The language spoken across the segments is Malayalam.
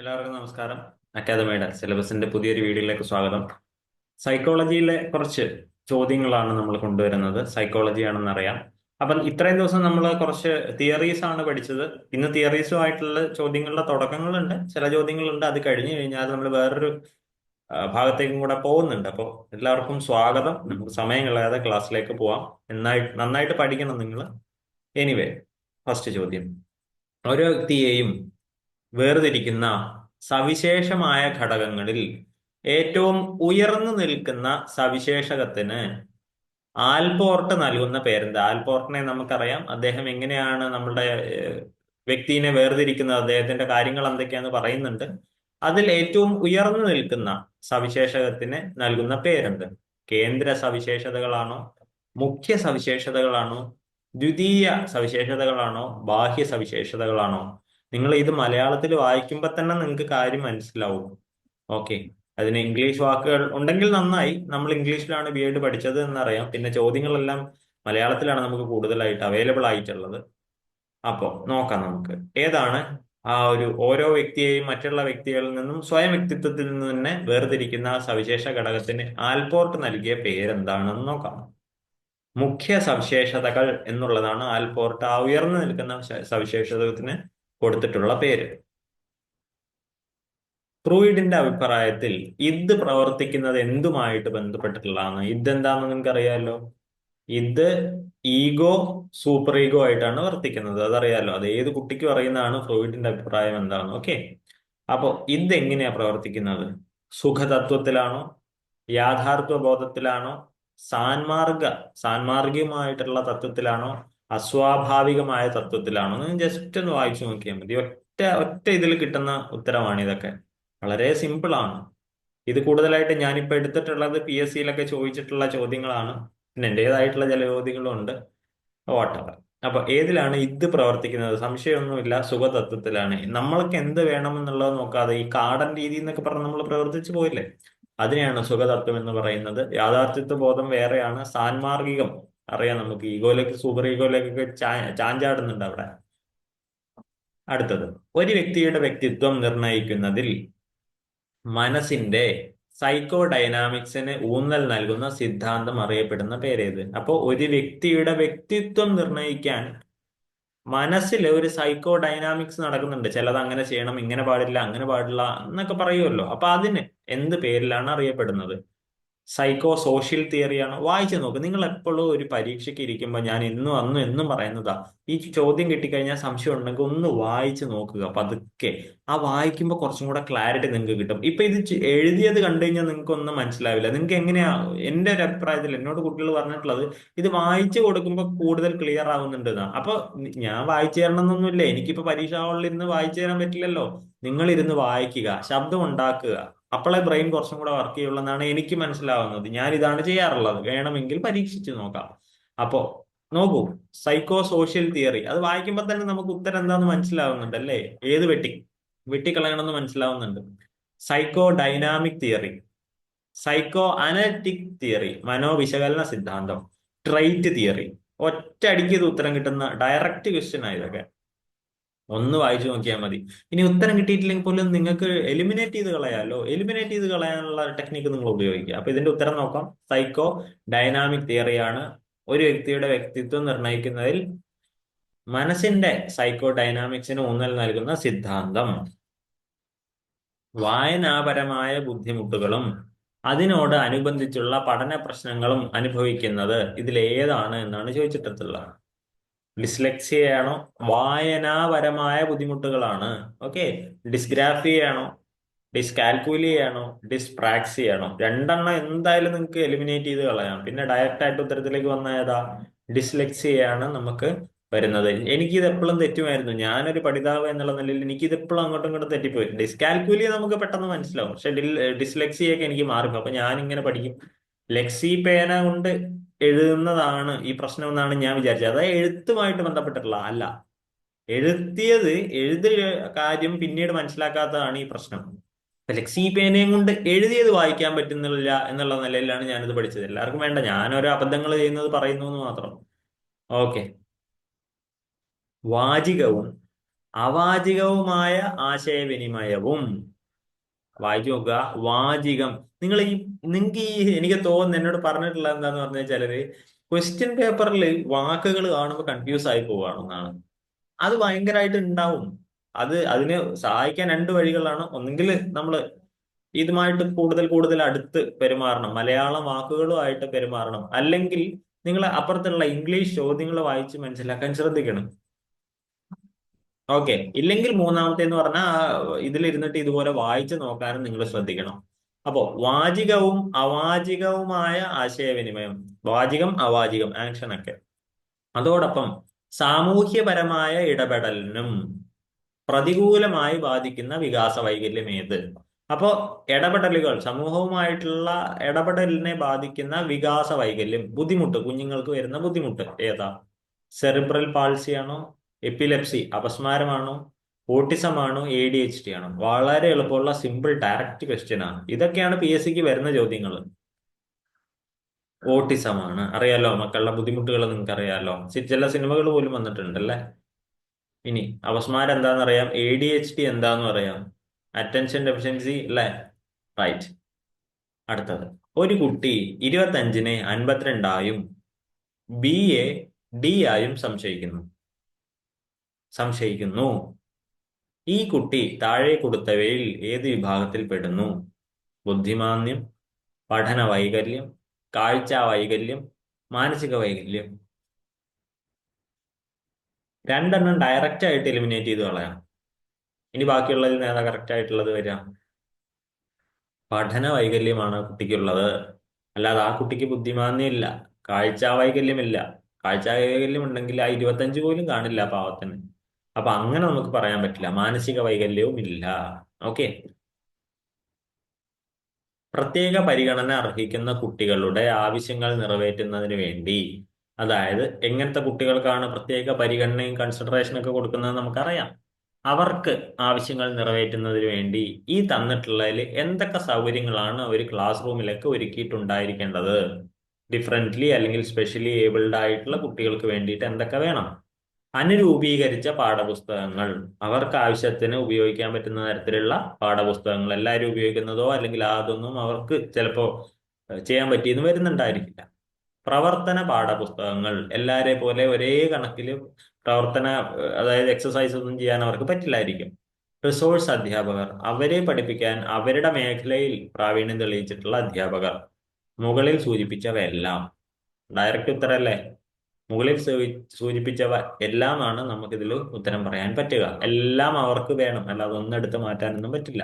എല്ലാവർക്കും നമസ്കാരം. അക്കാദമിയുടെ സിലബസിന്റെ പുതിയൊരു വീഡിയോയിലേക്ക് സ്വാഗതം. സൈക്കോളജിയിലെ കുറച്ച് ചോദ്യങ്ങളാണ് നമ്മൾ കൊണ്ടുവരുന്നത്. സൈക്കോളജി ആണെന്ന് അറിയാം. അപ്പം ഇത്രയും ദിവസം നമ്മൾ കുറച്ച് തിയറീസ് ആണ് പഠിച്ചത്. ഇന്ന് തിയറീസുമായിട്ടുള്ള ചോദ്യങ്ങളുടെ തുടക്കങ്ങളുണ്ട്. ചില ചോദ്യങ്ങളുണ്ട്. അത് കഴിഞ്ഞു കഴിഞ്ഞാൽ നമ്മൾ വേറൊരു ഭാഗത്തേക്കും കൂടെ പോകുന്നുണ്ട്. അപ്പോൾ എല്ലാവർക്കും സ്വാഗതം. നമുക്ക് സമയം കളയാതെ ക്ലാസ്സിലേക്ക് പോവാം. നന്നായി നന്നായിട്ട് പഠിക്കണം നിങ്ങൾ. എനിവേ ഫസ്റ്റ് ചോദ്യം. ഓരോ വ്യക്തിയെയും വേർതിരിക്കുന്ന സവിശേഷമായ ഘടകങ്ങളിൽ ഏറ്റവും ഉയർന്നു നിൽക്കുന്ന സവിശേഷകത്തിന് ആൽപോർട്ട് നൽകുന്ന പേരെന്താ? ആൽപോർട്ടിനെ നമുക്കറിയാം. അദ്ദേഹം എങ്ങനെയാണ് നമ്മുടെ വ്യക്തിനെ വേർതിരിക്കുന്നത്? അദ്ദേഹത്തിന്റെ കാര്യങ്ങൾ എന്തൊക്കെയാന്ന് പറയുന്നുണ്ട്. അതിൽ ഏറ്റവും ഉയർന്നു നിൽക്കുന്ന സവിശേഷകത്തിന് നൽകുന്ന പേരുണ്ട് കേന്ദ്ര സവിശേഷതകളാണോ? മുഖ്യ സവിശേഷതകളാണോ? ദ്വിതീയ സവിശേഷതകളാണോ? ബാഹ്യ സവിശേഷതകളാണോ? നിങ്ങൾ ഇത് മലയാളത്തിൽ വായിക്കുമ്പോൾ തന്നെ നിങ്ങൾക്ക് കാര്യം മനസ്സിലാവും. ഓക്കെ അതിന് ഇംഗ്ലീഷ് വാക്കുകൾ ഉണ്ടെങ്കിൽ നന്നായി. നമ്മൾ ഇംഗ്ലീഷിലാണ് ബി എഡ് പഠിച്ചത് എന്നറിയാം. പിന്നെ ചോദ്യങ്ങളെല്ലാം മലയാളത്തിലാണ് നമുക്ക് കൂടുതലായിട്ട് അവൈലബിൾ ആയിട്ടുള്ളത്. അപ്പോൾ നോക്കാം നമുക്ക്. ഏതാണ് ആ ഒരു ഓരോ വ്യക്തിയെയും മറ്റുള്ള വ്യക്തികളിൽ നിന്നും സ്വയം വ്യക്തിത്വത്തിൽ നിന്ന് തന്നെ വേർതിരിക്കുന്ന ആ സവിശേഷ ഘടകത്തിന് ആൽപോർട്ട് നൽകിയ പേരെന്താണെന്ന് നോക്കാം. മുഖ്യ സവിശേഷതകൾ എന്നുള്ളതാണ് ആൽപോർട്ട് ആ ഉയർന്നു നിൽക്കുന്ന സവിശേഷതത്തിന് കൊടുത്തിട്ടുള്ള പേര്. ഫ്രൂയിഡിന്റെ അഭിപ്രായത്തിൽ ഇത് പ്രവർത്തിക്കുന്നത് എന്തുമായിട്ട് ബന്ധപ്പെട്ടിട്ടുള്ളതാണ്? ഇത് എന്താണെന്ന് നിങ്ങൾക്ക് അറിയാലോ? ഇത് ഈഗോ സൂപ്പർ ഈഗോ ആയിട്ടാണ് വർത്തിക്കുന്നത്. അതറിയാലോ? അത് ഏത് കുട്ടിക്കും അറിയുന്നതാണ് ഫ്രൂയിഡിന്റെ അഭിപ്രായം എന്താണ് ഓക്കെ. അപ്പോ ഇത് എങ്ങനെയാ പ്രവർത്തിക്കുന്നത്? സുഖതത്വത്തിലാണോ? യാഥാർത്ഥ്യ ബോധത്തിലാണോ സാൻമാർഗ സാൻമാർഗികമായിട്ടുള്ള തത്വത്തിലാണോ? അസ്വാഭാവികമായ തത്വത്തിലാണോ. ജസ്റ്റ് ഒന്ന് വായിച്ചു നോക്കിയാൽ മതി. ഒറ്റ ഒറ്റ ഇതിൽ കിട്ടുന്ന ഉത്തരമാണ് ഇതൊക്കെ. വളരെ സിമ്പിൾ ആണ്. ഇത് കൂടുതലായിട്ട് ഞാനിപ്പോ എടുത്തിട്ടുള്ളത് പി എസ് സിയിലൊക്കെ ചോദിച്ചിട്ടുള്ള ചോദ്യങ്ങളാണ്. പിന്നെ എന്റേതായിട്ടുള്ള ചില ചോദ്യങ്ങളും ഉണ്ട്. വാട്ടവർ അപ്പൊ ഏതിലാണ് ഇത് പ്രവർത്തിക്കുന്നത്? സംശയമൊന്നുമില്ല. സുഖതത്വത്തിലാണ്. നമ്മൾക്ക് എന്ത് വേണമെന്നുള്ളത് നോക്കാതെ ഈ കാടൻ രീതി എന്നൊക്കെ പറഞ്ഞ് നമ്മൾ പ്രവർത്തിച്ചു പോയില്ലേ? അതിനെയാണ് സുഖതത്വം എന്ന് പറയുന്നത്. യാഥാർത്ഥ്യത്വ ബോധം വേറെയാണ്. സാൻമാർഗികം. അറിയാം നമുക്ക്. ഈഗോയിലേക്ക് സൂപ്പർ ഈഗോയിലേക്കൊക്കെ ചാഞ്ചാടുന്നുണ്ട് അവിടെ. അടുത്തത്. ഒരു വ്യക്തിയുടെ വ്യക്തിത്വം നിർണയിക്കുന്നതിൽ മനസ്സിന്റെ സൈക്കോ ഡൈനാമിക്സിന് ഊന്നൽ നൽകുന്ന സിദ്ധാന്തം അറിയപ്പെടുന്ന പേരേത്. അപ്പോൾ ഒരു വ്യക്തിയുടെ വ്യക്തിത്വം നിർണയിക്കാൻ മനസ്സിൽ ഒരു സൈക്കോ ഡൈനാമിക്സ് നടക്കുന്നുണ്ട്. ചിലത് അങ്ങനെ ചെയ്യണം ഇങ്ങനെ പാടില്ല അങ്ങനെ പാടില്ല എന്നൊക്കെ പറയുമല്ലോ. അപ്പൊ അതിന് എന്ത് പേരിലാണ് അറിയപ്പെടുന്നത്? സൈക്കോ സോഷ്യൽ തിയറിയാണ് വായിച്ചു നോക്ക്. നിങ്ങൾ എപ്പോഴും ഒരു പരീക്ഷയ്ക്ക് ഇരിക്കുമ്പോൾ ഞാൻ ഇന്നും അന്നും എന്നും പറയുന്നതാ. ഈ ചോദ്യം കിട്ടിക്കഴിഞ്ഞാൽ സംശയം ഉണ്ടെങ്കിൽ ഒന്ന് വായിച്ചു നോക്കുക പതുക്കെ. ആ വായിക്കുമ്പോൾ കുറച്ചും കൂടെ ക്ലാരിറ്റി നിങ്ങൾക്ക് കിട്ടും. ഇപ്പൊ ഇത് എഴുതിയത് കണ്ടു കഴിഞ്ഞാൽ നിങ്ങൾക്ക് ഒന്നും മനസ്സിലാവില്ല. നിങ്ങൾക്ക് എങ്ങനെയാ? എന്റെ ഒരു അഭിപ്രായത്തിൽ എന്നോട് കുട്ടികൾ പറഞ്ഞിട്ടുള്ളത് ഇത് വായിച്ചു കൊടുക്കുമ്പോൾ കൂടുതൽ ക്ലിയർ ആവുന്നുണ്ട് അപ്പൊ ഞാൻ വായിച്ചു തരണം എന്നൊന്നുമില്ല. എനിക്കിപ്പോ പരീക്ഷ ഹാളിൽ ഇരുന്ന് വായിച്ചു തരാൻ പറ്റില്ലല്ലോ. നിങ്ങൾ ഇരുന്ന് വായിക്കുക. ശബ്ദം ഉണ്ടാക്കുക. അപ്പോളെ ബ്രെയിൻ കുറച്ചും കൂടെ വർക്ക് ചെയ്യുള്ളൂ എനിക്ക് മനസ്സിലാവുന്നത്. ഞാൻ ഇതാണ് ചെയ്യാറുള്ളത്. വേണമെങ്കിൽ പരീക്ഷിച്ചു നോക്കാം. അപ്പോ നോക്കൂ സൈക്കോ സോഷ്യൽ തിയറി അത് വായിക്കുമ്പോൾ തന്നെ നമുക്ക് ഉത്തരം എന്താന്ന് മനസ്സിലാവുന്നുണ്ട് അല്ലേ? ഏത് വെട്ടി? വെട്ടിക്കളയണമെന്ന് മനസ്സിലാവുന്നുണ്ട്. Psycho dynamic theory psycho analytic theory മനോവിശകലന സിദ്ധാന്തം. ട്രൈറ്റ് തിയറി ഒറ്റ അടിക്ക് ഇത് ഉത്തരം കിട്ടുന്ന ഡയറക്റ്റ് ക്വസ്റ്റ്യൻ ആയതൊക്കെ ഒന്ന് വായിച്ചു നോക്കിയാൽ മതി. ഇനി ഉത്തരം കിട്ടിയിട്ടില്ലെങ്കിൽ പോലും നിങ്ങൾക്ക് എലിമിനേറ്റ് ചെയ്ത് കളയാലോ? എലിമിനേറ്റ് ചെയ്ത് കളയാനുള്ള ടെക്നിക്ക് നിങ്ങൾ ഉപയോഗിക്കുക. അപ്പൊ ഇതിന്റെ ഉത്തരം നോക്കാം. സൈക്കോ ഡൈനാമിക് തിയറിയാണ് ഒരു വ്യക്തിയുടെ വ്യക്തിത്വം നിർണയിക്കുന്നതിൽ മനസ്സിന്റെ സൈക്കോ ഡൈനാമിക്സിന് ഊന്നൽ നൽകുന്ന സിദ്ധാന്തം. വായനാപരമായ ബുദ്ധിമുട്ടുകളും അതിനോട് അനുബന്ധിച്ചുള്ള പഠന പ്രശ്നങ്ങളും അനുഭവിക്കുന്നത് ഇതിൽ ഏതാണ് എന്നാണ് ചോദിച്ചിട്ടുള്ളത്. ഡിസ്ലെക്സിയയാണോ? വായനാപരമായ ബുദ്ധിമുട്ടുകളാണ്. ഓക്കെ? ഡിസ്ഗ്രാഫിയയാണോ? ഡിസ്കാൽക്കുലിയാണോ? ഡിസ്പ്രാക്സിയാണോ? രണ്ടെണ്ണം എന്തായാലും നിങ്ങൾക്ക് എലിമിനേറ്റ് ചെയ്ത് കളയാം. പിന്നെ ഡയറക്റ്റ് ആയിട്ട് ഉത്തരത്തിലേക്ക് വന്ന ഏതാ? ഡിസ്ലെക്സിയയാണ് നമുക്ക് വരുന്നത്. എനിക്കിത് എപ്പോഴും തെറ്റുമായിരുന്നു. ഞാനൊരു പഠിതാവ് എന്നുള്ള നിലയിൽ എനിക്കിത് എപ്പോഴും അങ്ങോട്ടും ഇങ്ങോട്ടും തെറ്റിപ്പോയി. ഡിസ്കാൽക്കുലിയ നമുക്ക് പെട്ടെന്ന് മനസ്സിലാവും. പക്ഷെ ഡിസ്ലെക്സിയൊക്കെ എനിക്ക് മാറിപ്പോ അപ്പൊ ഞാൻ ഇങ്ങനെ പഠിക്കും. ലെക്സി പേന കൊണ്ട് എഴുതുന്നതാണ് ഈ പ്രശ്നം എന്നാണ് ഞാൻ വിചാരിച്ചത്. അതായത് എഴുത്തുമായിട്ട് ബന്ധപ്പെട്ടിട്ടുള്ള അല്ല. എഴുത്തിയത് എഴുതി കാര്യം പിന്നീട് മനസ്സിലാക്കാത്തതാണ് ഈ പ്രശ്നം. ലെക്സി പേനയും കൊണ്ട് എഴുതിയത് വായിക്കാൻ പറ്റുന്നില്ല എന്നുള്ള നിലയിലാണ് ഞാനിത് പഠിച്ചത്. എല്ലാവർക്കും വേണ്ട. ഞാൻ ഓരോ അബദ്ധങ്ങൾ ചെയ്യുന്നത് പറയുന്നു എന്ന് മാത്രം. ഓക്കെ. വാചികവും അവാചികവുമായ ആശയവിനിമയവും വായിച്ചു നോക്കുക. വാചികം. നിങ്ങൾ ഈ നിങ്ങൾക്ക് ഈ എനിക്ക് തോന്നുന്നു എന്നോട് പറഞ്ഞിട്ടുള്ള എന്താന്ന് പറഞ്ഞാൽ ചിലര് ക്വസ്റ്റ്യൻ പേപ്പറിൽ വാക്കുകൾ കാണുമ്പോൾ കൺഫ്യൂസ് ആയി പോവുകയാണെന്നാണ് അത് ഭയങ്കരമായിട്ട് ഉണ്ടാവും. അത് അതിന് സഹായിക്കാൻ രണ്ട് വഴികളാണ്. ഒന്നെങ്കിൽ നമ്മൾ ഇതുമായിട്ട് കൂടുതൽ കൂടുതൽ അടുത്ത് പെരുമാറണം. മലയാളം വാക്കുകളുമായിട്ട് പെരുമാറണം. അല്ലെങ്കിൽ നിങ്ങൾ അപ്പുറത്തുള്ള ഇംഗ്ലീഷ് ചോദ്യങ്ങൾ വായിച്ച് മനസ്സിലാക്കാൻ ശ്രദ്ധിക്കണം. ഓക്കെ ഇല്ലെങ്കിൽ മൂന്നാമത്തെ എന്ന് പറഞ്ഞാൽ ഇതിലിരുന്നിട്ട് ഇതുപോലെ വായിച്ചു നോക്കാനും നിങ്ങൾ ശ്രദ്ധിക്കണം. അപ്പോ വാചികവും അവാചികവുമായ ആശയവിനിമയം വാചികം അവാചികം ആക്ഷൻ ഒക്കെ. അതോടൊപ്പം സാമൂഹ്യപരമായ ഇടപെടലിനും പ്രതികൂലമായി ബാധിക്കുന്ന വികാസ വൈകല്യം ഏത്? അപ്പോ ഇടപെടലുകൾ സമൂഹവുമായിട്ടുള്ള ഇടപെടലിനെ ബാധിക്കുന്ന വികാസ വൈകല്യം ബുദ്ധിമുട്ട് കുഞ്ഞുങ്ങൾക്ക് വരുന്ന ബുദ്ധിമുട്ട് ഏതാ? സെറിബ്രൽ പാൾസി ആണോ? എപ്പിലെപ്സി അപസ്മാരമാണോ ഓട്ടിസം ആണോ എ ഡി എച്ച് ടി ആണോ? വളരെ എളുപ്പമുള്ള സിമ്പിൾ ഡയറക്റ്റ് ക്വസ്റ്റ്യൻ ആണ്. ഇതൊക്കെയാണ് പി എസ് സിക്ക് വരുന്ന ചോദ്യങ്ങൾ. ഓട്ടിസമാണ്. അറിയാലോ മക്കളുടെ ബുദ്ധിമുട്ടുകൾ നിങ്ങൾക്ക് അറിയാലോ ചില സിനിമകൾ പോലും വന്നിട്ടുണ്ടല്ലേ? ഇനി അപസ്മാരം എന്താണെന്ന് അറിയാം എ ഡി എച്ച് ടി എന്താന്ന് അറിയാം. അറ്റൻഷൻ ഡെഫിഷ്യൻസി അല്ലേ? റൈറ്റ് അടുത്തത്. ഒരു കുട്ടി ഇരുപത്തഞ്ചിനെ അൻപത്തിരണ്ടായും ബി എ ഡി ആയും സംശയിക്കുന്നു. സംശയിക്കുന്നു. ഈ കുട്ടി താഴെ കൊടുത്തവയിൽ ഏത് വിഭാഗത്തിൽ പെടുന്നു? ബുദ്ധിമാന്യം പഠന വൈകല്യം കാഴ്ച വൈകല്യം മാനസിക വൈകല്യം? രണ്ടെണ്ണം ഡയറക്റ്റ് ആയിട്ട് എലിമിനേറ്റ് ചെയ്ത് കളയാം. ഇനി ബാക്കിയുള്ളതിൽ നേതാ കറക്റ്റ് ആയിട്ടുള്ളത് വരാം പഠന വൈകല്യമാണ് കുട്ടിക്കുള്ളത്. അല്ലാതെ ആ കുട്ടിക്ക് ബുദ്ധിമാന്യം ഇല്ല കാഴ്ച വൈകല്യമില്ല. കാഴ്ച വൈകല്യം ഉണ്ടെങ്കിൽ ആ ഇരുപത്തഞ്ച് പോലും കാണില്ല പാവത്തിന്. അപ്പൊ അങ്ങനെ നമുക്ക് പറയാൻ പറ്റില്ല. മാനസിക വൈകല്യവും ഇല്ല ഓക്കെ. പ്രത്യേക പരിഗണന അർഹിക്കുന്ന കുട്ടികളുടെ ആവശ്യങ്ങൾ നിറവേറ്റുന്നതിന് വേണ്ടി അതായത് എങ്ങനത്തെ കുട്ടികൾക്കാണ് പ്രത്യേക പരിഗണനയും കൺസിഡറേഷനും ഒക്കെ കൊടുക്കുന്നത് നമുക്കറിയാം. അവർക്ക് ആവശ്യങ്ങൾ നിറവേറ്റുന്നതിന് വേണ്ടി ഈ തന്നിട്ടുള്ളതിൽ എന്തൊക്കെ സൗകര്യങ്ങളാണ് ഒരു ക്ലാസ് റൂമിലൊക്കെ ഒരുക്കിയിട്ടുണ്ടായിരിക്കേണ്ടത്? ഡിഫറന്റ്ലി അല്ലെങ്കിൽ സ്പെഷ്യലി ഏബിൾഡ് ആയിട്ടുള്ള കുട്ടികൾക്ക് വേണ്ടിയിട്ട് എന്തൊക്കെ വേണം? അനുരൂപീകരിച്ച പാഠപുസ്തകങ്ങൾ. അവർക്ക് ആവശ്യത്തിന് ഉപയോഗിക്കാൻ പറ്റുന്ന തരത്തിലുള്ള പാഠപുസ്തകങ്ങൾ. എല്ലാവരും ഉപയോഗിക്കുന്നതോ അല്ലെങ്കിൽ അതൊന്നും അവർക്ക് ചിലപ്പോൾ ചെയ്യാൻ പറ്റിയെന്ന് വരുന്നുണ്ടായിരിക്കില്ല. പ്രവർത്തന പാഠപുസ്തകങ്ങൾ. എല്ലാരെ പോലെ ഒരേ കണക്കിൽ പ്രവർത്തന അതായത് എക്സസൈസ് ഒന്നും ചെയ്യാൻ അവർക്ക് പറ്റില്ലായിരിക്കും. റിസോഴ്സ് അധ്യാപകർ. അവരെ പഠിപ്പിക്കാൻ അവരുടെ മേഖലയിൽ പ്രാവീണ്യം തെളിയിച്ചിട്ടുള്ള അധ്യാപകർ. മുകളിൽ സൂചിപ്പിച്ചവയെല്ലാം. ഡയറക്റ്റ് ഉത്തരല്ലേ? മുകളിൽ സൂചിപ്പിച്ചവ എല്ലാമാണ് നമുക്കിതിൽ ഉത്തരം പറയാൻ പറ്റുക. എല്ലാം അവർക്ക് വേണം. അല്ലാതെ ഒന്നെടുത്ത് മാറ്റാനൊന്നും പറ്റില്ല.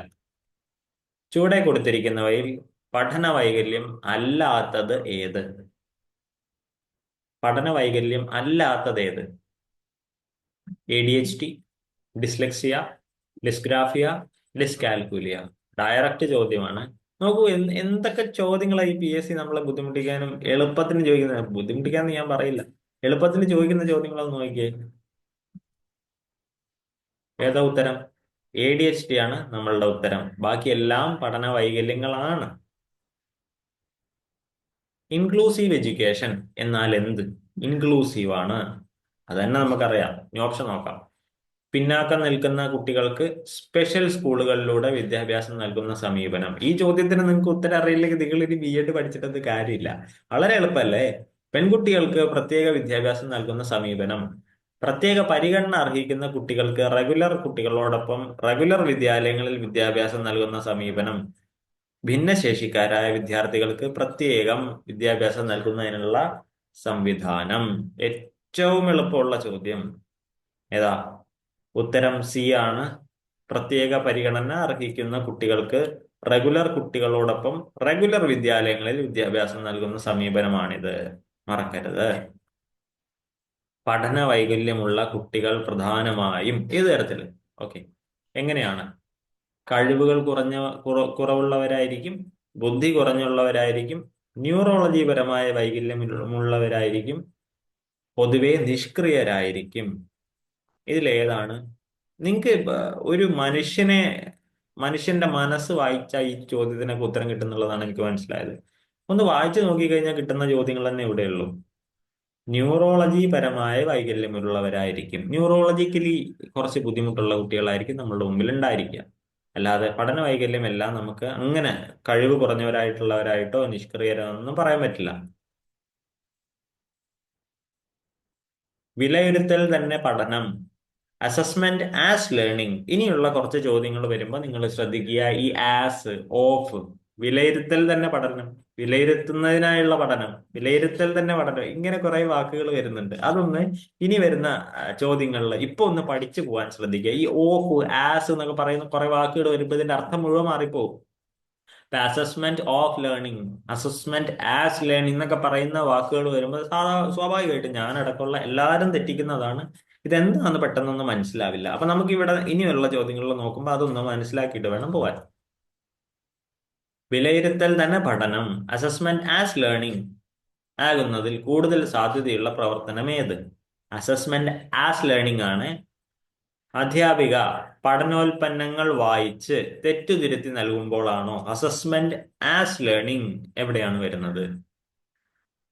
ചൂടെ കൊടുത്തിരിക്കുന്നവയിൽ പഠന വൈകല്യം അല്ലാത്തത് ഏത്? പഠന വൈകല്യം അല്ലാത്തത് ഏത്? A D H T dyslexia dysgraphia dyscalculia. Direct ചോദ്യമാണ്. നോക്കൂ എന്തൊക്കെ ചോദ്യങ്ങളായി പി എസ് സി നമ്മളെ ബുദ്ധിമുട്ടിക്കാനും എളുപ്പത്തിന് ചോദിക്കുന്നത് ബുദ്ധിമുട്ടിക്കാന്ന് ഞാൻ പറയില്ല. എളുപ്പത്തിന് ചോദിക്കുന്ന ചോദ്യങ്ങളൊന്ന് നോക്കിയേ. ഏതാ ഉത്തരം? എ ഡി എച്ച് ടി ആണ് നമ്മളുടെ ഉത്തരം. ബാക്കി എല്ലാം പഠന വൈകല്യങ്ങളാണ്. ഇൻക്ലൂസീവ് എഡ്യൂക്കേഷൻ എന്നാൽ എന്ത്? ഇൻക്ലൂസീവ് ആണ്. അത് തന്നെ നമുക്കറിയാം. ഇനി ഓപ്ഷൻ നോക്കാം. പിന്നാക്കം നിൽക്കുന്ന കുട്ടികൾക്ക് സ്പെഷ്യൽ സ്കൂളുകളിലൂടെ വിദ്യാഭ്യാസം നൽകുന്ന സമീപനം. ഈ ചോദ്യത്തിന് നിങ്ങൾക്ക് ഉത്തരം അറിയില്ലെങ്കിൽ നിങ്ങൾ ഇനി ബി എഡ് പഠിച്ചിട്ടത് കാര്യമില്ല. വളരെ എളുപ്പമല്ലേ? പെൺകുട്ടികൾക്ക് പ്രത്യേക വിദ്യാഭ്യാസം നൽകുന്ന സമീപനം. പ്രത്യേക പരിഗണന അർഹിക്കുന്ന കുട്ടികൾക്ക് റെഗുലർ കുട്ടികളോടൊപ്പം റെഗുലർ വിദ്യാലയങ്ങളിൽ വിദ്യാഭ്യാസം നൽകുന്ന സമീപനം. ഭിന്നശേഷിക്കാരായ വിദ്യാർത്ഥികൾക്ക് പ്രത്യേകം വിദ്യാഭ്യാസം നൽകുന്നതിനുള്ള സംവിധാനം. ഏറ്റവും എളുപ്പമുള്ള ചോദ്യം ഏതാ? ഉത്തരം സി ആണ്. പ്രത്യേക പരിഗണന അർഹിക്കുന്ന കുട്ടികൾക്ക് റെഗുലർ കുട്ടികളോടൊപ്പം റെഗുലർ വിദ്യാലയങ്ങളിൽ വിദ്യാഭ്യാസം നൽകുന്ന സമീപനമാണിത്. മറക്കരുത്. പഠന വൈകല്യമുള്ള കുട്ടികൾ പ്രധാനമായും ഏത് തരത്തിൽ? ഓക്കെ. എങ്ങനെയാണ്? കഴിവുകൾ കുറഞ്ഞ കുറവുള്ളവരായിരിക്കും ബുദ്ധി കുറഞ്ഞുള്ളവരായിരിക്കും ന്യൂറോളജി പരമായ വൈകല്യമുള്ളവരായിരിക്കും പൊതുവെ നിഷ്ക്രിയരായിരിക്കും. ഇതിലേതാണ്? നിങ്ങൾക്ക് ഒരു മനുഷ്യനെ മനുഷ്യന്റെ മനസ്സ് വായിച്ച ഈ ചോദ്യത്തിനൊക്കെ ഉത്തരം കിട്ടുന്നുള്ളതാണ് എനിക്ക് മനസ്സിലായത്. ഒന്ന് വായിച്ചു നോക്കിക്കഴിഞ്ഞാൽ കിട്ടുന്ന ചോദ്യങ്ങൾ തന്നെ ഇവിടെയുള്ളൂ. ന്യൂറോളജി പരമായ വൈകല്യമുള്ളവരായിരിക്കും. ന്യൂറോളജിക്കലി കുറച്ച് ബുദ്ധിമുട്ടുള്ള കുട്ടികളായിരിക്കും നമ്മളുടെ മുമ്പിൽ ഉണ്ടായിരിക്കുക അല്ലാതെ പഠന വൈകല്യം എല്ലാം നമുക്ക് അങ്ങനെ കഴിവ് കുറഞ്ഞവരായിട്ടുള്ളവരായിട്ടോ നിഷ്ക്രിയരാണെന്നും പറയാൻ പറ്റില്ല. വിലയിരുത്തൽ തന്നെ പഠനം. അസസ്മെന്റ് ആസ് ലേണിംഗ് ഇനിയുള്ള കുറച്ച് ചോദ്യങ്ങൾ വരുമ്പോൾ നിങ്ങൾ ശ്രദ്ധിക്കുക. ഈ ആസ് ഓഫ് വിലയിരുത്തൽ തന്നെ പഠനം. വിലയിരുത്തുന്നതിനായുള്ള പഠനം വിലയിരുത്തൽ തന്നെ പഠനം ഇങ്ങനെ കുറെ വാക്കുകൾ വരുന്നുണ്ട്. അതൊന്ന് ഇനി വരുന്ന ചോദ്യങ്ങളിൽ ഇപ്പൊ ഒന്ന് പഠിച്ചു പോകാൻ ശ്രദ്ധിക്കുക. ഈ ഓഹ് ആസ് എന്നൊക്കെ പറയുന്ന കുറെ വാക്കുകൾ വരുമ്പോൾ ഇതിന്റെ അർത്ഥം മുഴുവൻ മാറിപ്പോകും assessment of learning assessment as learning എന്നൊക്കെ പറയുന്ന വാക്കുകൾ വരുമ്പോൾ സാധാ സ്വാഭാവികമായിട്ടും ഞാനടക്കമുള്ള എല്ലാവരും തെറ്റിക്കുന്നതാണ്. ഇതെന്താണെന്ന് പെട്ടെന്നൊന്നും മനസ്സിലാവില്ല. അപ്പൊ നമുക്ക് ഇവിടെ ഇനിയുള്ള ചോദ്യങ്ങളിൽ നോക്കുമ്പോൾ അതൊന്ന് മനസ്സിലാക്കിയിട്ട് വേണം പോവാൻ. വിലയിരുത്തൽ തന്നെ പഠനം അസസ്മെന്റ് ആസ് ലേണിംഗ് ആകുന്നതിൽ കൂടുതൽ സാധ്യതയുള്ള പ്രവർത്തനം ഏത്? അസസ്മെന്റ് ആസ് ലേണിംഗ് ആണ്. അധ്യാപിക പഠനോൽപ്പന്നങ്ങൾ വായിച്ച് തെറ്റുതിരുത്തി നൽകുമ്പോഴാണോ അസസ്മെന്റ് ആസ് ലേണിംഗ് എവിടെയാണ് വരുന്നത്?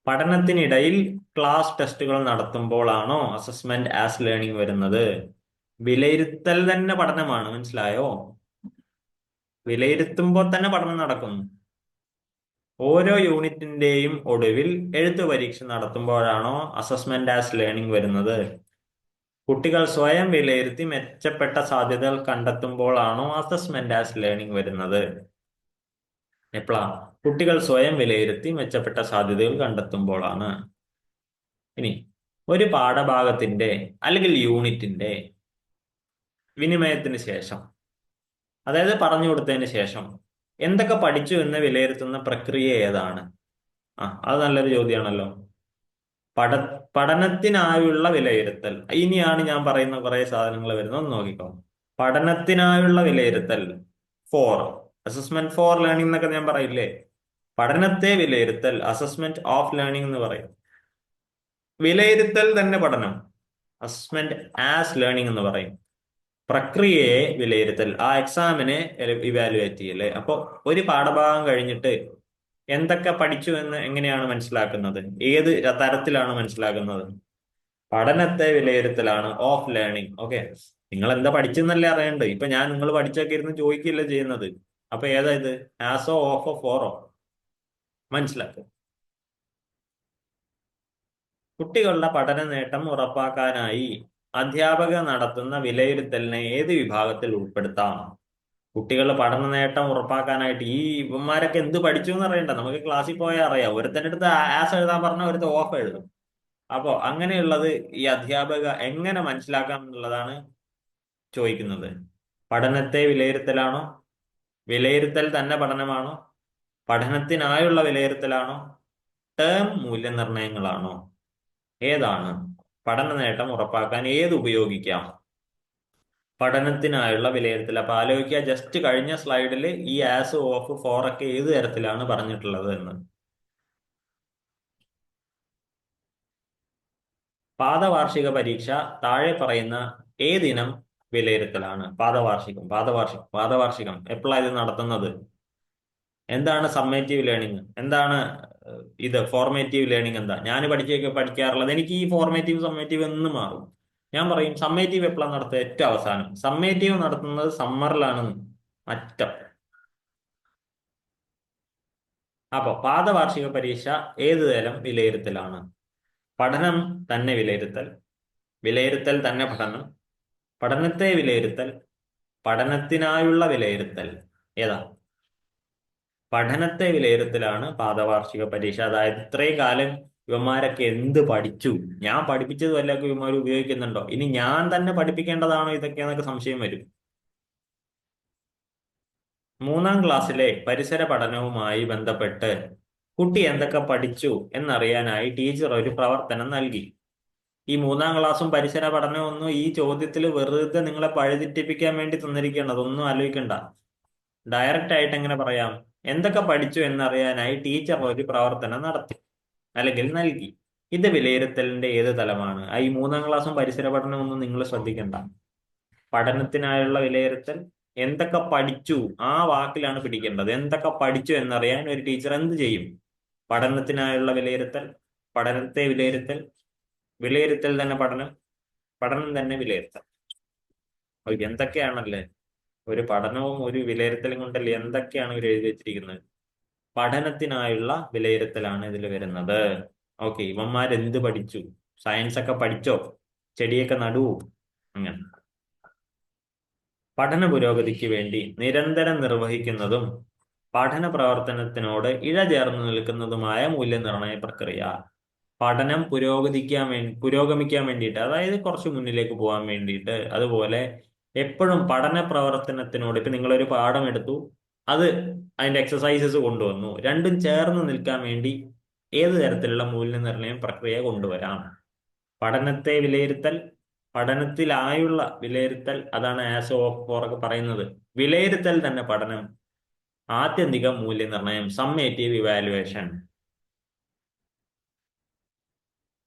പഠനത്തിനിടയിൽ ക്ലാസ് ടെസ്റ്റുകൾ നടത്തുമ്പോഴാണോ അസസ്മെന്റ് ആസ് ലേണിംഗ് വരുന്നത്? വിലയിരുത്തൽ തന്നെ പഠനമാണ് മനസ്സിലായോ? വിലയിരുത്തുമ്പോൾ തന്നെ പഠനം നടക്കുന്നു. ഓരോ യൂണിറ്റിന്റെയും ഒടുവിൽ എഴുത്തു പരീക്ഷ നടത്തുമ്പോഴാണോ അസസ്മെന്റ് ആസ് ലേണിംഗ് വരുന്നത്? കുട്ടികൾ സ്വയം വിലയിരുത്തി മെച്ചപ്പെട്ട സാധ്യതകൾ കണ്ടെത്തുമ്പോഴാണോ അസസ്മെന്റ് ആസ് ലേണിംഗ് വരുന്നത്? എപ്പോഴാ കുട്ടികൾ സ്വയം വിലയിരുത്തി മെച്ചപ്പെട്ട സാധ്യതകൾ കണ്ടെത്തുമ്പോഴാണ്. ഇനി ഒരു പാഠഭാഗത്തിന്റെ അല്ലെങ്കിൽ യൂണിറ്റിന്റെ വിനിമയത്തിന് ശേഷം അതായത് പറഞ്ഞു കൊടുത്തതിന് ശേഷം എന്തൊക്കെ പഠിച്ചു എന്ന് വിലയിരുത്തുന്ന പ്രക്രിയ ഏതാണ്? ആ അത് നല്ലൊരു ചോദ്യമാണല്ലോ പഠ പഠനത്തിനായുള്ള വിലയിരുത്തൽ. ഇനിയാണ് ഞാൻ പറയുന്ന കുറെ സാധനങ്ങൾ വരുന്നത്. നോക്കിക്കോ. പഠനത്തിനായുള്ള വിലയിരുത്തൽ. ഫോർ അസസ്മെന്റ് ഫോർ ലേണിംഗ് എന്നൊക്കെ ഞാൻ പറയില്ലേ? പഠനത്തെ വിലയിരുത്തൽ. അസസ്മെന്റ് ഓഫ് ലേണിംഗ് എന്ന് പറയും. വിലയിരുത്തൽ തന്നെ പഠനം. അസസ്മെന്റ് ആസ് ലേണിംഗ് എന്ന് പറയും. പ്രക്രിയയെ വിലയിരുത്തൽ. ആ എക്സാമിനെ ഇവാലുവേറ്റ് ചെയ്യല്ലേ അപ്പോൾ ഒരു പാഠഭാഗം കഴിഞ്ഞിട്ട് എന്തൊക്കെ പഠിച്ചു എന്ന് എങ്ങനെയാണ് മനസ്സിലാക്കുന്നത്? ഏത് തരത്തിലാണ് മനസ്സിലാക്കുന്നത്? പഠനത്തെ വിലയിരുത്തലാണ് ഓഫ് ലേണിംഗ് ഓക്കെ നിങ്ങൾ എന്താ പഠിച്ചെന്നല്ലേ അറിയണ്ട് ഇപ്പൊ ഞാൻ നിങ്ങൾ പഠിച്ചൊക്കെ ഇരുന്ന് ചോദിക്കില്ല ചെയ്യുന്നത്. അപ്പൊ ഏതാ ഇത്? ആസോ ഓഫോ ഫോറോ മനസ്സിലാക്കുക കുട്ടികളുടെ പഠന നേട്ടം ഉറപ്പാക്കാനായി അധ്യാപക നടത്തുന്ന വിലയിരുത്തലിനെ ഏത് വിഭാഗത്തിൽ ഉൾപ്പെടുത്താം? കുട്ടികളുടെ പഠന നേട്ടം ഉറപ്പാക്കാനായിട്ട് ഈ ഇവന്മാരൊക്കെ എന്ത് പഠിച്ചു എന്ന് അറിയണ്ട. നമുക്ക് ക്ലാസ്സിൽ പോയാൽ അറിയാം. ഒരുത്തന്റെ അടുത്ത് ആസ് എഴുതാൻ പറഞ്ഞാൽ ഒരുത്ത ഓഫ് എഴുതും. അപ്പോ അങ്ങനെയുള്ളത് ഈ അധ്യാപക എങ്ങനെ മനസ്സിലാക്കാം എന്നുള്ളതാണ് ചോദിക്കുന്നത്. പഠനത്തെ വിലയിരുത്തലാണോ? വിലയിരുത്തൽ തന്നെ പഠനമാണോ? പഠനത്തിനായുള്ള വിലയിരുത്തലാണോ? ടേം മൂല്യനിർണയങ്ങളാണോ? ഏതാണ്? പഠന നേട്ടം ഉറപ്പാക്കാൻ ഏത് ഉപയോഗിക്കാം? പഠനത്തിനായുള്ള വിലയിരുത്തൽ. അപ്പൊ ആലോചിക്കുക ജസ്റ്റ് കഴിഞ്ഞ സ്ലൈഡിൽ ഈ ആസ് ഓഫ് ഫോർ ഒക്കെ ഏത് തരത്തിലാണ് പറഞ്ഞിട്ടുള്ളത് എന്ന്. പാദവാർഷിക പരീക്ഷ താഴെ പറയുന്ന ഏതിനം വിലയിരുത്തലാണ്? പാദവാർഷികം പാദവാർഷികം പാദവാർഷികം. എപ്പോഴാണ് ഇത് നടത്തുന്നത്? എന്താണ് സമ്മേറ്റീവ് ലേണിംഗ്? എന്താണ് ഇത് ഫോർമേറ്റീവ് ലേണിംഗ് എന്താ? ഞാൻ പഠിച്ചൊക്കെ പഠിക്കാറുള്ളത് എനിക്ക് ഈ ഫോർമേറ്റീവ് സമ്മേറ്റീവ് എന്ന് മാറും. ഞാൻ പറയും സമ്മേറ്റീവ് എപ്പോഴാണ് നടത്തുക ഏറ്റവും അവസാനം. സമ്മേറ്റീവ് നടത്തുന്നത് സമ്മറിലാണ് അറ്റം. അപ്പൊ പാദവാർഷിക പരീക്ഷ ഏത് തരം വിലയിരുത്തലാണ്? പഠനം തന്നെ വിലയിരുത്തൽ. വിലയിരുത്തൽ തന്നെ പഠനം. പഠനത്തെ വിലയിരുത്തൽ. പഠനത്തിനായുള്ള വിലയിരുത്തൽ. ഏതാ? പഠനത്തെ വിലയിരുത്തലാണ് പാദവാർഷിക പരീക്ഷ. അതായത് ഇത്രയും കാലം ഇവന്മാരൊക്കെ എന്ത് പഠിച്ചു? ഞാൻ പഠിപ്പിച്ചത് വല്ലതൊക്കെ ഇവന്മാർ ഉപയോഗിക്കുന്നുണ്ടോ? ഇനി ഞാൻ തന്നെ പഠിപ്പിക്കേണ്ടതാണോ ഇതൊക്കെ എന്നൊക്കെ സംശയം വരും. മൂന്നാം ക്ലാസ്സിലെ പരിസര പഠനവുമായി ബന്ധപ്പെട്ട് കുട്ടി എന്തൊക്കെ പഠിച്ചു എന്നറിയാനായി ടീച്ചർ ഒരു പ്രവർത്തനം നൽകി. ഈ മൂന്നാം ക്ലാസ്സും പരിസര പഠനവും ഒന്നും ഈ ചോദ്യത്തിൽ വെറുതെ നിങ്ങളെ പഴുതിറ്റിപ്പിക്കാൻ വേണ്ടി തന്നിരിക്കേണ്ടത് ഒന്നും ആലോചിക്കണ്ട. ഡയറക്റ്റ് ആയിട്ട് എങ്ങനെ പറയാം? എന്തൊക്കെ പഠിച്ചു എന്നറിയാനായി ടീച്ചർ ഒരു പ്രവർത്തനം നടത്തി അല്ലെങ്കിൽ നൽകി. ഇത് വിലയിരുത്തലിന്റെ ഏത് തലമാണ്? ഈ മൂന്നാം ക്ലാസ്സും പരിസര പഠനമൊന്നും നിങ്ങൾ ശ്രദ്ധിക്കണ്ട. പഠനത്തിനായുള്ള വിലയിരുത്തൽ എന്തൊക്കെ പഠിച്ചു ആ വാക്കിലാണ് പിടിക്കേണ്ടത്. എന്തൊക്കെ പഠിച്ചു എന്നറിയാൻ ഒരു ടീച്ചർ എന്ത് ചെയ്യും? പഠനത്തിനായുള്ള വിലയിരുത്തൽ പഠനത്തെ വിലയിരുത്തൽ വിലയിരുത്തൽ തന്നെ പഠനം പഠനം തന്നെ വിലയിരുത്തൽ. എന്തൊക്കെയാണല്ലേ ഒരു പഠനവും ഒരു വിലയിരുത്തലും കൊണ്ടല്ലേ എന്തൊക്കെയാണ് ഇവർ എഴുതി വെച്ചിരിക്കുന്നത്? പഠനത്തിനായുള്ള വിലയിരുത്തലാണ് ഇതിൽ വരുന്നത്. ഓക്കെ ഇവന്മാരെന്ത് പഠിച്ചു? സയൻസ് ഒക്കെ പഠിച്ചോ? ചെടിയൊക്കെ നടുവോ? അങ്ങനെ. പഠന പുരോഗതിക്ക് വേണ്ടി നിരന്തരം നിർവഹിക്കുന്നതും പഠന പ്രവർത്തനത്തിനോട് ഇഴചേർന്ന് നിൽക്കുന്നതുമായ മൂല്യനിർണയ പ്രക്രിയ. പഠനം പുരോഗതിക്കാൻ വേണ്ടി പുരോഗമിക്കാൻ വേണ്ടിയിട്ട് അതായത് കുറച്ച് മുന്നിലേക്ക് പോകാൻ വേണ്ടിയിട്ട് അതുപോലെ എപ്പോഴും പഠന പ്രവർത്തനത്തിനോട് ഇപ്പൊ നിങ്ങളൊരു പാഠം എടുത്തു അത് അതിന്റെ എക്സസൈസസ് കൊണ്ടുവന്നു. രണ്ടും ചേർന്ന് നിൽക്കാൻ വേണ്ടി ഏത് തരത്തിലുള്ള മൂല്യനിർണയം പ്രക്രിയ കൊണ്ടുവരാം. പഠനത്തെ വിലയിരുത്തൽ പഠനത്തിലായുള്ള വിലയിരുത്തൽ അതാണ് ആസ് ഓഫ് ഫോറൊക്കെ പറയുന്നത്. വിലയിരുത്തൽ തന്നെ പഠനം ആത്യന്തിക മൂല്യനിർണയം സമ്മേറ്റീവ് ഇവാലുവേഷൻ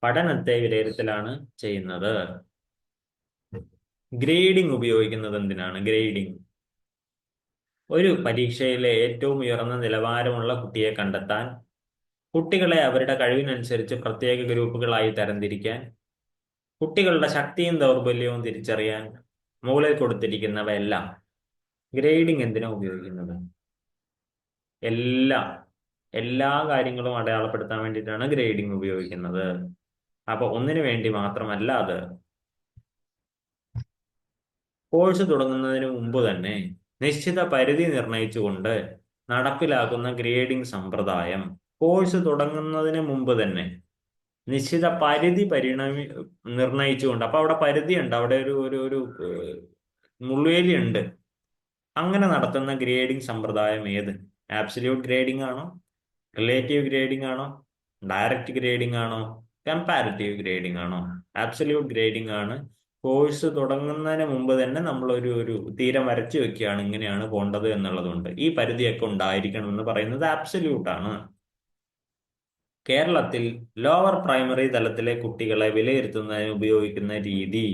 പഠനത്തെ വിലയിരുത്തലാണ് ചെയ്യുന്നത്. ഗ്രേഡിംഗ് ഉപയോഗിക്കുന്നത് എന്തിനാണ് ഗ്രേഡിംഗ് ഒരു പരീക്ഷയിലെ ഏറ്റവും ഉയർന്ന നിലവാരമുള്ള കുട്ടിയെ കണ്ടെത്താൻ കുട്ടികളെ അവരുടെ കഴിവിനനുസരിച്ച് പ്രത്യേക ഗ്രൂപ്പുകളായി തരംതിരിക്കാൻ കുട്ടികളുടെ ശക്തിയും ദൗർബല്യവും തിരിച്ചറിയാൻ മുകളിൽ കൊടുത്തിരിക്കുന്നവയെല്ലാം ഗ്രേഡിംഗ് എന്തിനാ ഉപയോഗിക്കുന്നത്? എല്ലാം എല്ലാ കാര്യങ്ങളും അടയാളപ്പെടുത്താൻ വേണ്ടിയിട്ടാണ് ഗ്രേഡിംഗ് ഉപയോഗിക്കുന്നത്. അപ്പോൾ ഒന്നിനു വേണ്ടി മാത്രമല്ല അത് കോഴ്സ് തുടങ്ങുന്നതിന് മുമ്പ് തന്നെ നിശ്ചിത പരിധി നിർണയിച്ചുകൊണ്ട് നടപ്പിലാക്കുന്ന ഗ്രേഡിംഗ് സമ്പ്രദായം കോഴ്സ് തുടങ്ങുന്നതിന് മുമ്പ് തന്നെ നിശ്ചിത പരിധി പരിണമി നിർണയിച്ചുകൊണ്ട്. അപ്പൊ അവിടെ പരിധി ഉണ്ട് അവിടെ ഒരു ഒരു ഒരു മുള്ളുവേലി ഉണ്ട് അങ്ങനെ നടത്തുന്ന ഗ്രേഡിംഗ് സമ്പ്രദായം ഏത്? ആബ്സല്യൂട്ട് ഗ്രേഡിംഗ് ആണോ? റിലേറ്റീവ് ഗ്രേഡിംഗ് ആണോ? ഡയറക്റ്റ് ഗ്രേഡിംഗ് ആണോ? കമ്പാരറ്റീവ് ഗ്രേഡിംഗ് ആണോ? ആബ്സല്യൂട്ട് ഗ്രേഡിംഗ് ആണ് കോഴ്സ് തുടങ്ങുന്നതിന് മുമ്പ് തന്നെ നമ്മൾ ഒരു ഒരു തീരം വരച്ചു വെക്കുകയാണ് ഇങ്ങനെയാണ് പോണ്ടത് എന്നുള്ളതുകൊണ്ട്. ഈ പരിധിയൊക്കെ ഉണ്ടായിരിക്കണം എന്ന് പറയുന്നത് ആബ്സല്യൂട്ടാണ് കേരളത്തിൽ ലോവർ പ്രൈമറി തലത്തിലെ കുട്ടികളെ വിലയിരുത്തുന്നതിന് ഉപയോഗിക്കുന്ന രീതി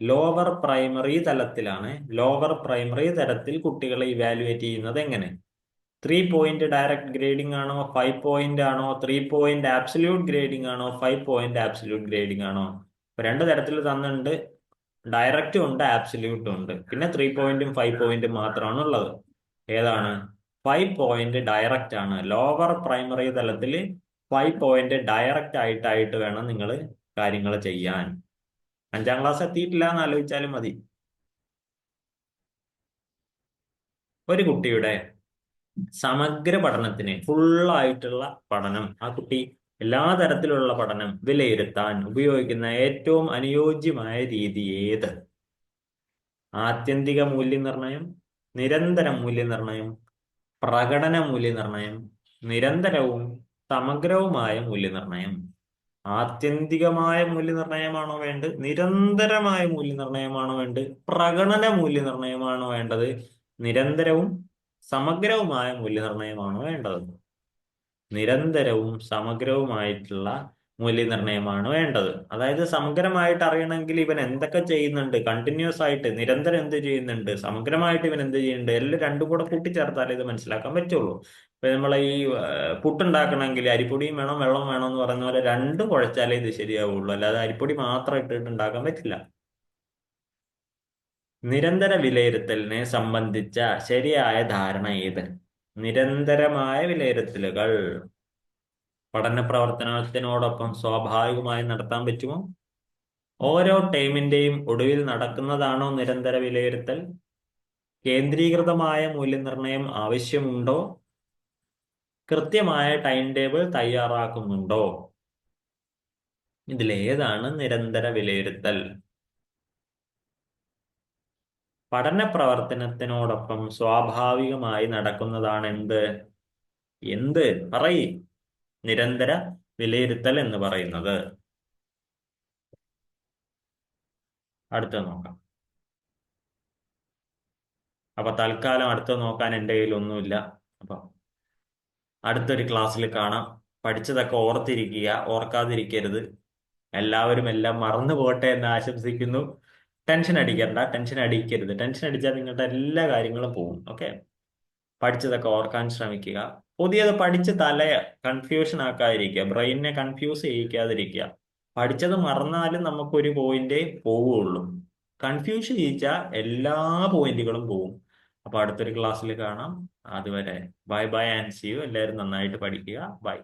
ലോവർ പ്രൈമറി തലത്തിലാണ്. ലോവർ പ്രൈമറി തലത്തിൽ കുട്ടികളെ ഇവാലുവേറ്റ് ചെയ്യുന്നത് എങ്ങനെ? ത്രീ പോയിന്റ് ഡയറക്റ്റ് ഗ്രേഡിംഗ് ആണോ ഫൈവ് പോയിന്റ് ആണോ ത്രീ പോയിന്റ് ആബ്സല്യൂട്ട് ഗ്രേഡിംഗ് ആണോ ഫൈവ് പോയിന്റ് ആബ്സല്യൂട്ട് ഗ്രേഡിംഗ് ആണോ? രണ്ട് തരത്തിൽ തന്നിട്ടുണ്ട്. ഡയറക്റ്റും ഉണ്ട് ആബ്സല്യൂട്ടും ഉണ്ട്. പിന്നെ ത്രീ പോയിന്റും ഫൈവ് പോയിന്റും മാത്രമാണ് ഉള്ളത്. ഏതാണ്? ഫൈവ് പോയിന്റ് ഡയറക്റ്റ് ആണ്. ലോവർ പ്രൈമറി തലത്തിൽ ഫൈവ് പോയിന്റ് ഡയറക്റ്റ് ആയിട്ടായിട്ട് വേണം നിങ്ങൾ കാര്യങ്ങൾ ചെയ്യാൻ. അഞ്ചാം ക്ലാസ് എത്തിയിട്ടില്ല എന്ന് ആലോചിച്ചാലും മതി. ഒരു കുട്ടിയുടെ സമഗ്ര പഠനത്തിന് ഫുള്ളായിട്ടുള്ള പഠനം. ആ കുട്ടി എല്ലാ തരത്തിലുള്ള പഠനം വിലയിരുത്താൻ ഉപയോഗിക്കുന്ന ഏറ്റവും അനുയോജ്യമായ രീതി ഏത്? ആത്യന്തിക മൂല്യനിർണയം നിരന്തര മൂല്യനിർണയം പ്രകടന മൂല്യനിർണയം നിരന്തരവും സമഗ്രവുമായ മൂല്യനിർണയം ആത്യന്തികമായ മൂല്യനിർണയമാണോ വേണ്ടത്? നിരന്തരമായ മൂല്യനിർണയമാണോ വേണ്ടത്? പ്രകടന മൂല്യനിർണയമാണോ വേണ്ടത്? നിരന്തരവും സമഗ്രവുമായ മൂല്യനിർണയമാണോ വേണ്ടത്? നിരന്തരവും സമഗ്രവുമായിട്ടുള്ള മൂല്യനിർണയമാണ് വേണ്ടത്. അതായത് സമഗ്രമായിട്ട് അറിയണമെങ്കിൽ ഇവൻ എന്തൊക്കെ ചെയ്യുന്നുണ്ട് കണ്ടിന്യൂസ് ആയിട്ട് നിരന്തരം എന്ത് ചെയ്യുന്നുണ്ട് സമഗ്രമായിട്ട് ഇവൻ എന്ത് ചെയ്യുന്നുണ്ട് എല്ലാം രണ്ടും കൂടെ കൂട്ടിച്ചേർത്താലേ ഇത് മനസ്സിലാക്കാൻ പറ്റുള്ളൂ. ഇപ്പൊ നമ്മൾ ഈ പുട്ടുണ്ടാക്കണമെങ്കിൽ അരിപ്പൊടിയും വേണം വെള്ളം വേണം എന്ന് പറയുന്ന പോലെ രണ്ടും കുഴച്ചാലേ ഇത് ശരിയാവുള്ളൂ. അല്ലാതെ അരിപ്പൊടി മാത്രം ഇട്ടിട്ട് ഉണ്ടാക്കാൻ പറ്റില്ല. നിരന്തര വിലയിരുത്തലിനെ സംബന്ധിച്ച ശരിയായ ധാരണ ഏത്? നിരന്തരമായ വിലയിരുത്തലുകൾ പഠന പ്രവർത്തനത്തിനോടൊപ്പം സ്വാഭാവികമായി നടത്താൻ പറ്റുമോ? ഓരോ ടൈമിന്റെയും ഒടുവിൽ നടക്കുന്നതാണോ നിരന്തര വിലയിരുത്തൽ? കേന്ദ്രീകൃതമായ മൂല്യനിർണയം ആവശ്യമുണ്ടോ? കൃത്യമായ ടൈം ടേബിൾ തയ്യാറാക്കുന്നുണ്ടോ? ഇതിലേതാണ് നിരന്തര വിലയിരുത്തൽ. പഠന പ്രവർത്തനത്തിനോടൊപ്പം സ്വാഭാവികമായി നടക്കുന്നതാണ് എന്ത്? എന്ത് പറയ്. നിരന്തര വിലയിരുത്തൽ എന്ന് പറയുന്നത്. അടുത്ത നോക്കാം. അപ്പൊ തൽക്കാലം അടുത്ത നോക്കാൻ എന്റെ കയ്യിൽ ഒന്നുമില്ല. അപ്പൊ അടുത്തൊരു ക്ലാസ്സിൽ കാണാം. പഠിച്ചതൊക്കെ ഓർത്തിരിക്കുക. ഓർക്കാതിരിക്കരുത്. എല്ലാവരും എല്ലാം മറന്നു പോട്ടെ എന്ന് ആശംസിക്കുന്നു. ടെൻഷൻ അടിക്കണ്ട ടെൻഷൻ അടിക്കരുത്. ടെൻഷൻ അടിച്ചാൽ നിങ്ങളുടെ എല്ലാ കാര്യങ്ങളും പോകും. ഓക്കെ പഠിച്ചതൊക്കെ ഓർക്കാൻ ശ്രമിക്കുക. പുതിയത് പഠിച്ച് തല കൺഫ്യൂഷൻ ആക്കാതിരിക്കുക. ബ്രെയിനിനെ കൺഫ്യൂസ് ചെയ്യിക്കാതിരിക്കുക. പഠിച്ചത് മറന്നാലും നമുക്കൊരു പോയിന്റ് പോവുള്ളൂ കൺഫ്യൂഷൻ ചെയ്യിച്ചാൽ എല്ലാ പോയിന്റുകളും പോവും അപ്പൊ അടുത്തൊരു ക്ലാസ്സിൽ കാണാം. അതുവരെ. Bye bye and see you എല്ലാവരും നന്നായിട്ട് പഠിക്കുക. ബൈ